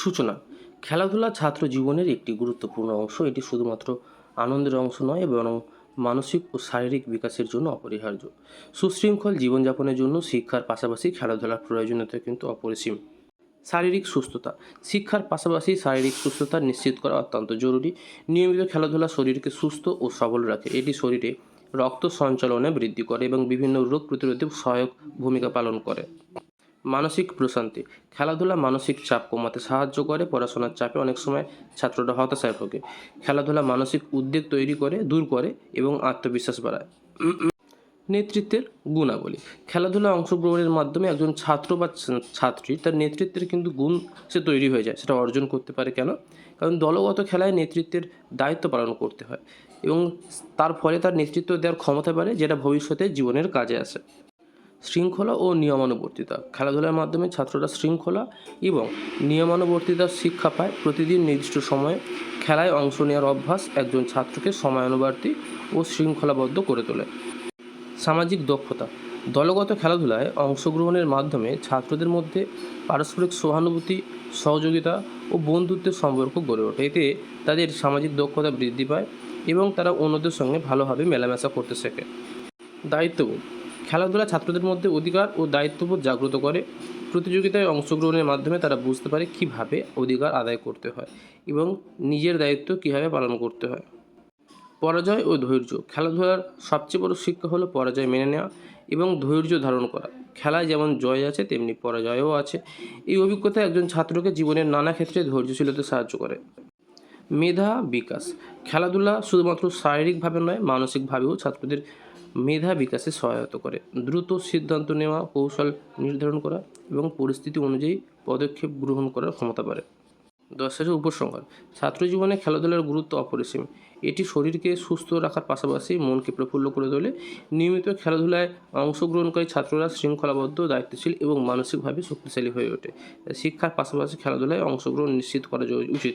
সূচনা। খেলাধুলা ছাত্র জীবনের একটি গুরুত্বপূর্ণ অংশ। এটি শুধুমাত্র আনন্দের অংশ নয়, বরং মানসিক ও শারীরিক বিকাশের জন্য অপরিহার্য। সুশৃঙ্খল জীবনযাপনের জন্য শিক্ষার পাশাপাশি খেলাধুলার প্রয়োজনীয়তা কিন্তু অপরিসীম। শারীরিক সুস্থতা। শিক্ষার পাশাপাশি শারীরিক সুস্থতা নিশ্চিত করা অত্যন্ত জরুরি। নিয়মিত খেলাধুলা শরীরকে সুস্থ ও সবল রাখে। এটি শরীরে রক্ত সঞ্চালনে বৃদ্ধি করে এবং বিভিন্ন রোগ প্রতিরোধে সহায়ক ভূমিকা পালন করে। মানসিক প্রশান্তি। খেলাধুলা মানসিক চাপ কমাতে সাহায্য করে, পড়াশোনার চাপে অনেক সময় ছাত্ররা হতাশায় ভোগে। খেলাধুলা মানসিক উদ্বেগ তৈরি করে, দূর করে এবং আত্মবিশ্বাস বাড়ায়। নেতৃত্বের গুণাবলী। খেলাধুলা অংশগ্রহণের মাধ্যমে একজন ছাত্র বা ছাত্রী তার নেতৃত্বের কিন্তু গুণ সে তৈরি হয়ে যায়, সেটা অর্জন করতে পারে কেন? কারণ দলগত খেলায় নেতৃত্বের দায়িত্ব পালন করতে হয় এবং তার ফলে তার নেতৃত্ব দেওয়ার ক্ষমতা বাড়ে, যেটা ভবিষ্যতে জীবনের কাজে আসে। শৃঙ্খলা ও নিয়মানুবর্তিতা। খেলাধুলার মাধ্যমে ছাত্ররা শৃঙ্খলা এবং নিয়মানুবর্তিতার শিক্ষা পায়। প্রতিদিন নির্দিষ্ট সময়ে খেলায় অংশ নেওয়ার অভ্যাস একজন ছাত্রকে সময়ানুবর্তী ও শৃঙ্খলাবদ্ধ করে তোলে। সামাজিক দক্ষতা। দলগত খেলাধুলায় অংশগ্রহণের মাধ্যমে ছাত্রদের মধ্যে পারস্পরিক সহানুভূতি, সহযোগিতা ও বন্ধুত্বের সম্পর্ক গড়ে ওঠে। এতে তাদের সামাজিক দক্ষতা বৃদ্ধি পায় এবং তারা অন্যদের সঙ্গে ভালোভাবে মেলামেশা করতে শেখে। দায়িত্ববোধ। খেলাধুলা ছাত্রদের মধ্যে অধিকার ও দায়িত্ববোধ জাগ্রত করে। প্রতিযোগিতায় অংশগ্রহণের মাধ্যমে তারা বুঝতে পারে কীভাবে অধিকার আদায় করতে হয় এবং নিজের দায়িত্ব কীভাবে পালন করতে হয়। পরাজয় ও ধৈর্য, খেলাধুলার সবচেয়ে বড় শিক্ষা হলো পরাজয় মেনে নেওয়া এবং ধৈর্য ধারণ করা। খেলায় যেমন জয় আছে, তেমনি পরাজয়ও আছে। এই অভিজ্ঞতা একজন ছাত্রকে জীবনের নানা ক্ষেত্রে ধৈর্যশীলতে সাহায্য করে। মেধা বিকাশ, খেলাধুলা শুধুমাত্র শারীরিকভাবে নয়, মানসিকভাবেও ছাত্রদের মেধা বিকাশে সহায়তা করে। দ্রুত সিদ্ধান্ত নেওয়া, কৌশল নির্ধারণ করা এবং পরিস্থিতি অনুযায়ী পদক্ষেপ গ্রহণ করার ক্ষমতা বাড়ে। দশের উপসংহার। ছাত্র জীবনে খেলাধুলার গুরুত্ব অপরিসীম। এটি শরীরকে সুস্থ রাখার পাশাপাশি মনকে প্রফুল্ল করে তোলে। নিয়মিত খেলাধুলায় অংশগ্রহণকারী ছাত্ররা শৃঙ্খলাবদ্ধ, দায়িত্বশীল এবং মানসিকভাবে শক্তিশালী হয়ে ওঠে। শিক্ষার পাশাপাশি খেলাধুলায় অংশগ্রহণ নিশ্চিত করা উচিত।